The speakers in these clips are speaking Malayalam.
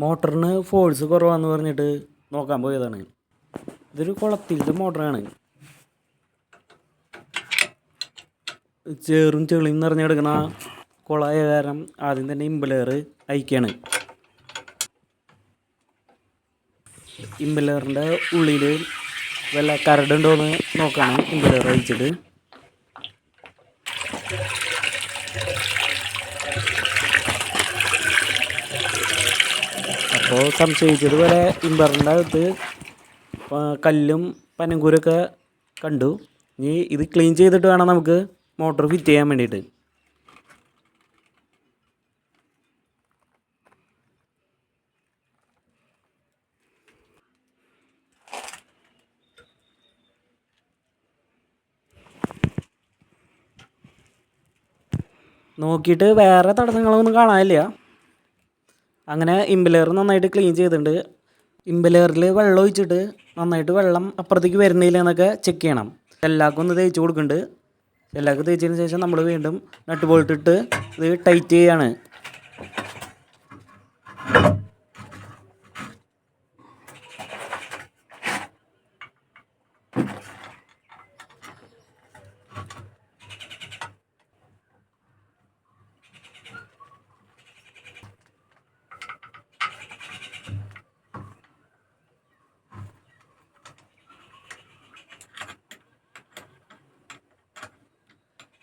മോട്ടറിന് ഫോഴ്സ് കുറവാന്ന് പറഞ്ഞിട്ട് നോക്കാൻ പോയതാണ്. ഇതൊരു കുളത്തിന്റെ മോട്ടറാണ്. ചേറും ചെളിയും നിറഞ്ഞു കിടക്കുന്ന കുളമായ കാരണം ആദ്യം തന്നെ ഇമ്പലർ അയക്കാണ്. ഇമ്പലറിന്റെ ഉള്ളിൽ വല്ല കരടുണ്ടോ എന്ന് നോക്കാണ് ഇമ്പലർ അയച്ചിട്ട് അപ്പോൾ സംശയിച്ചതുപോലെ ഇമ്പറിന്റെ അകത്ത് കല്ലും പനങ്കൂരൊക്കെ കണ്ടു. ഇനി ഇത് ക്ലീൻ ചെയ്തിട്ട് വേണം നമുക്ക് മോട്ടർ ഫിറ്റ് ചെയ്യാൻ വേണ്ടിയിട്ട്. നോക്കിയിട്ട് വേറെ തടസ്സങ്ങളൊന്നും കാണാനില്ല. അങ്ങനെ ഇമ്പലർ നന്നായിട്ട് ക്ലീൻ ചെയ്തിട്ടുണ്ട്. ഇമ്പലറിൽ വെള്ളം ഒഴിച്ചിട്ട് നന്നായിട്ട് വെള്ളം അപ്പുറത്തേക്ക് വരുന്നില്ല എന്നൊക്കെ ചെക്ക് ചെയ്യണം. എല്ലാവർക്കും ഒന്ന് തേച്ച് കൊടുക്കുന്നുണ്ട്. എല്ലാവർക്കും തേച്ചതിന് ശേഷം നമ്മൾ വീണ്ടും നട്ട് ബോൾട്ട് ഇട്ട് ഇത് ടൈറ്റ് ചെയ്യാണ്.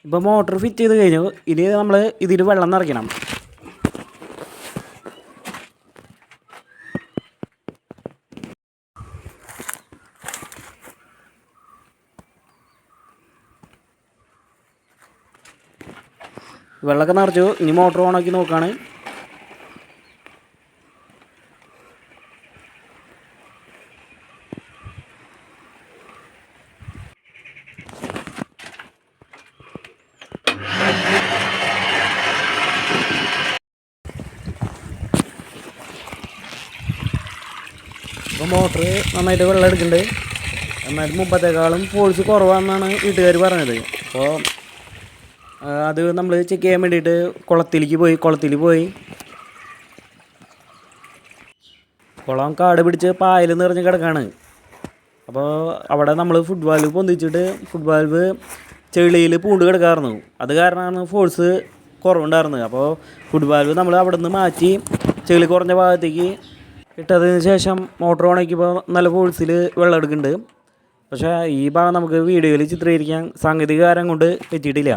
ഇപ്പോൾ മോട്ടർ ഫിറ്റ് ചെയ്ത് കഴിഞ്ഞു. ഇനി നമ്മൾ ഇതിൽ വെള്ളം നിറയ്ക്കണം. വെള്ളമൊക്കെ നിറച്ചു. ഇനി മോട്ടർ ഓണാക്കി നോക്കുകയാണ് ഇപ്പോൾ മോട്ടർ നന്നായിട്ട് വെള്ളം എടുക്കുന്നുണ്ട്. എന്നാലും മുമ്പത്തേക്കാളും ഫോഴ്സ് കുറവാണെന്നാണ് വീട്ടുകാർ പറഞ്ഞത്. അപ്പോൾ അത് നമ്മൾ ചെക്ക് ചെയ്യാൻ വേണ്ടിയിട്ട് കുളത്തിലേക്ക് പോയി കുളത്തിൽ പോയി. കുളം കാട് പിടിച്ച് പായൽ നിറഞ്ഞ് കിടക്കാണ്. അപ്പോൾ അവിടെ നമ്മൾ ഫുട് വാൽവ് പൊന്തിച്ചിട്ട് ഫുട് വാൽവ് ചെളിയിൽ പൂണ്ട് കിടക്കാറുന്നു അത് കാരണമാണ് ഫോഴ്സ് കുറവുണ്ടായിരുന്നത്. അപ്പോൾ ഫുട് വാൽവ് നമ്മൾ അവിടെ നിന്ന് മാറ്റി ചെളി കുറഞ്ഞ ഭാഗത്തേക്ക് ഇട്ടതിന് ശേഷം മോട്ടോർ ഓണാക്കിയപ്പോൾ നല്ല ഫോഴ്സിൽ വെള്ളം എടുക്കുന്നുണ്ട്. പക്ഷേ ഈ ഭാഗം നമുക്ക് വീഡിയോയിൽ ചിത്രീകരിക്കാൻ സാങ്കേതിക കാരം കൊണ്ട് പറ്റിയിട്ടില്ല.